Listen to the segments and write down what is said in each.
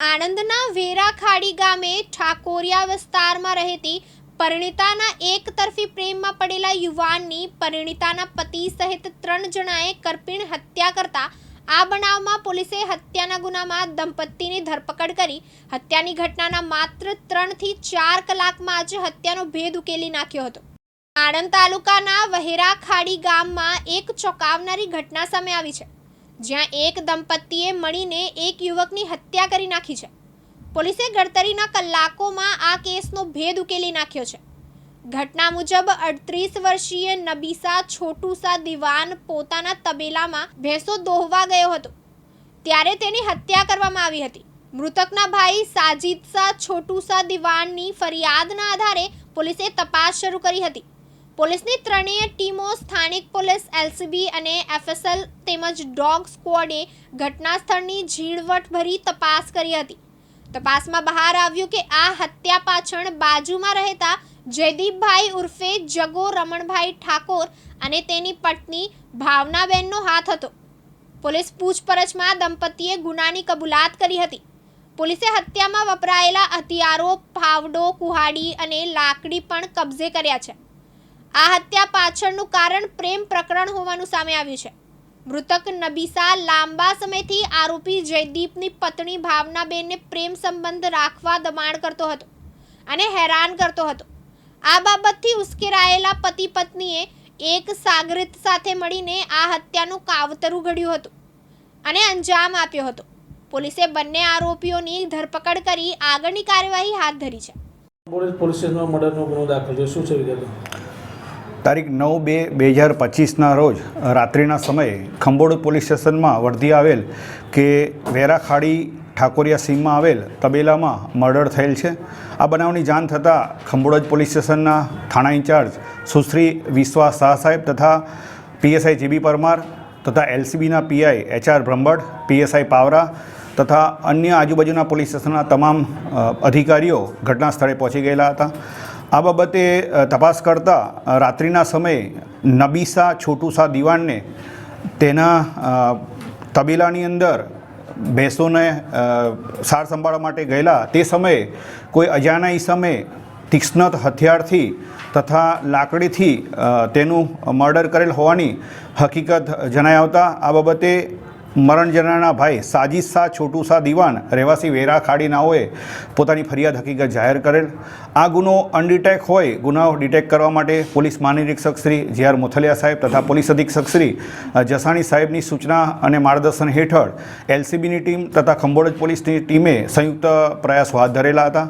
આણંદના વેરાખાડી ગામે ઠાકોરિયા વિસ્તારમાં રહેતી પરિણીતાના એક તરફી પ્રેમમાં પડેલા યુવાનની પરિણીતાના પતિ સહિત ત્રણ જણાએ કરપીણ હત્યા કરતા આ બનાવમાં પોલીસે હત્યાના ગુનામાં દંપતીની ધરપકડ કરી હત્યાની ઘટનાના માત્ર ત્રણથી ચાર કલાકમાં જ હત્યાનો ભેદ ઉકેલી નાખ્યો હતો. આણંદ તાલુકાના વહેરા ખાડી ગામમાં એક ચોંકાવનારી ઘટના સામે આવી છે. જ્યાં એક દંપતીએ મળીને એક યુવકની હત્યા કરી નાખી છે. પોલીસે ગણતરીના કલાકોમાં આ કેસનો ભેદ ઉકેલી નાખ્યો છે. ઘટના મુજબ અડત્રીસ વર્ષીય નબીસા છોટુસા દિવાન પોતાના તબેલામાં ભેંસો દોહવા ગયો હતો. ત્યારે તેની હત્યા કરવામાં આવી હતી. મૃતકના ભાઈ સાજિદસા છોટુસા દિવાનની ફરિયાદના આધારે પોલીસે તપાસ શરૂ કરી હતી. પોલીસની ત્રણેય ટીમો સ્થાનિક પોલીસ, એલસીબી અને એફએસએલ તેમજ ડોગ સ્ક્વોડે ઘટના સ્થળની ઝીણવટભરી તપાસ કરી હતી. તપાસમાં બહાર આવ્યું કે આ હત્યા પાછળ બાજુમાં રહેતા જયદીપભાઈ ઉર્ફે જગો રમણભાઈ ઠાકોર અને તેની પત્ની ભાવનાબેનનો હાથ હતો. પોલીસ પૂછપરછમાં દંપતીએ ગુનાની કબૂલાત કરી હતી. પોલીસે હત્યામાં વપરાયેલા હથિયારો ફાવડો કુહાડી અને લાકડી પણ કબજે કર્યા છે. આ હત્યા પાછળનું કારણ પ્રેમ પ્રકરણ હોવાનું સામે આવ્યું છે. મૃતક નબીસા લાંબા સમયથી આરોપી જયદીપની પત્ની ભાવનાબેનને પ્રેમ સંબંધ રાખવા દબાણ કરતો હતો અને હેરાન કરતો હતો. આ બાબતથી ઉશ્કેરાયેલા પતિ પત્નીએ એક સાગરિત સાથે મળીને આ હત્યાનું કાવતરું ઘડ્યું હતું અને અંજામ આપ્યો હતો. પોલીસે બંને આરોપીઓની ધરપકડ કરી આગળની કાર્યવાહી હાથ ધરી છે. પોલીસ સ્ટેશનમાં મર્ડરનો ગુનો દાખલ છે શું છે વિગતો? તારીખ નવ બે બે હજાર પચીસના રોજ રાત્રિના સમયે ખંભોડ પોલીસ સ્ટેશનમાં વર્ધી આવેલ કે વેરાખાડી ઠાકોરિયા સીમમાં આવેલ તબેલામાં મર્ડર થયેલ છે. આ બનાવની જાણ થતાં ખંભોળજ પોલીસ સ્ટેશનના થાણા ઇન્ચાર્જ સુશ્રી વિશ્વાસ શાહ સાહેબ તથા પીએસઆઈ જીબી પરમાર તથા એલસીબીના PI HR Brahmbhatt PSI Pavra તથા અન્ય આજુબાજુના પોલીસ સ્ટેશનના તમામ અધિકારીઓ ઘટના સ્થળે પહોંચી ગયેલા હતા. આ બાબતે તપાસ કરતાં રાત્રિના સમયે નબીસા છોટુસા દિવાનને તેના તબેલાની અંદર ભેંસોને સાર સંભાળવા માટે ગયેલા. તે સમયે કોઈ અજાણા ઈસમે તીક્ષ્ણ હથિયારથી તથા લાકડીથી તેનું મર્ડર કરેલ હોવાની હકીકત જણાઈ આવતા આ બાબતે મરણ જનારના ભાઈ સાજીદ શાહ, છોટુ શાહ દિવાન, રહેવાસી વેરા ખાડીનાઓએ પોતાની ફરિયાદ હકીકત જાહેર કરેલ. આ ગુનો અનડિટેક હોય, ગુનાઓ ડિટેક કરવા માટે પોલીસ મહાનિરીક્ષક શ્રી જે આર મોથલિયા સાહેબ તથા પોલીસ અધિક્ષક શ્રી જસાણી સાહેબની સૂચના અને માર્ગદર્શન હેઠળ એલસીબીની ટીમ તથા ખંભોળજ પોલીસની ટીમે સંયુક્ત પ્રયાસો હાથ ધરેલા હતા.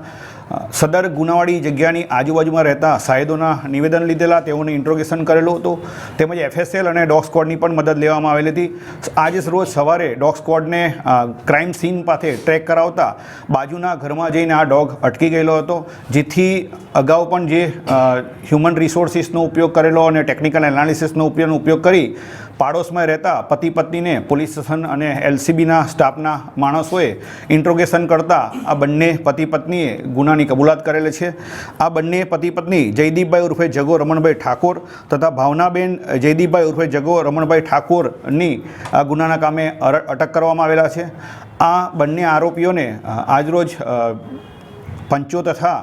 સદર ગુનાવાળી જગ્યાની આજુબાજુમાં રહેતા સાહેદોના નિવેદન લીધેલા, તેઓને ઇન્ટ્રોગેશન કરેલું હતું. તેમજ એફએસએલ અને ડોગ સ્કોડની પણ મદદ લેવામાં આવેલી હતી. આજે રોજ સવારે ડોગ સ્કોડને ક્રાઇમ સીન પાસે ટ્રેક કરાવતા બાજુના ઘરમાં જઈને આ ડોગ અટકી ગયેલો હતો, જેથી અગાઉ પણ જે હ્યુમન રિસોર્સિસનો ઉપયોગ કરેલો અને ટેકનિકલ એનાલિસિસનો ઉપયોગ ઉપયોગ કરી પાડોશમાં રહેતા પતિ પત્નીને પોલીસ સ્ટેશન અને એલસીબીના સ્ટાફના માણસોએ ઇન્ટ્રોગેશન કરતાં આ બંને પતિ પત્નીએ ગુનાની કબૂલાત કરેલી છે. આ બંને પતિ પત્ની જયદીપભાઈ ઉર્ફે જગો રમણભાઈ ઠાકોર તથા ભાવનાબેન જયદીપભાઈ ઉર્ફે જગો રમણભાઈ ઠાકોરની આ ગુનાના કામે અટક કરવામાં આવેલા છે. આ બંને આરોપીઓને આજરોજ પંચો તથા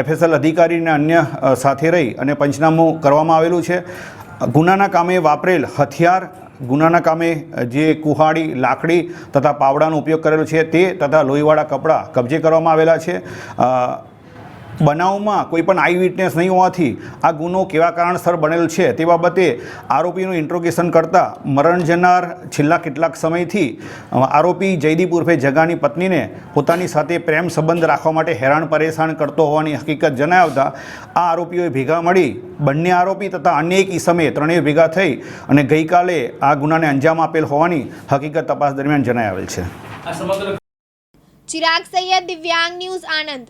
એફએસએલ અધિકારીને અન્ય સાથે રહી અને પંચનામું કરવામાં આવેલું છે. ગુનાના કામે વાપરેલ હથિયાર, ગુનાના કામે જે કુહાડી, લાકડી તથા પાવડાનો ઉપયોગ કરેલો છે તે તથા લોહીવાળા કપડાં કબજે કરવામાં આવેલા છે. બનાવમાં કોઈ પણ આઈ વિટનેસ નહીં હોવાથી આ ગુનો કેવા કારણસર બનેલ છે તે બાબતે આરોપીનું ઇન્ટ્રોગેશન કરતાં મરણ જનાર છેલ્લા કેટલાક સમયથી આરોપી જયદીપ ઉર્ફે જગાની પત્નીને પોતાની સાથે પ્રેમ સંબંધ રાખવા માટે હેરાન પરેશાન કરતો હોવાની હકીકત જણાવતા આ આરોપીઓએ ભેગા મળી બંને આરોપી તથા અન્ય એક ઈસમે ત્રણેય ભેગા થઈ અને ગઈકાલે આ ગુનાને અંજામ આપેલ હોવાની હકીકત તપાસ દરમિયાન જણાવેલ છે. ચિરાગ સૈયદ દિવ્યાંગ ન્યૂઝ આણંદ.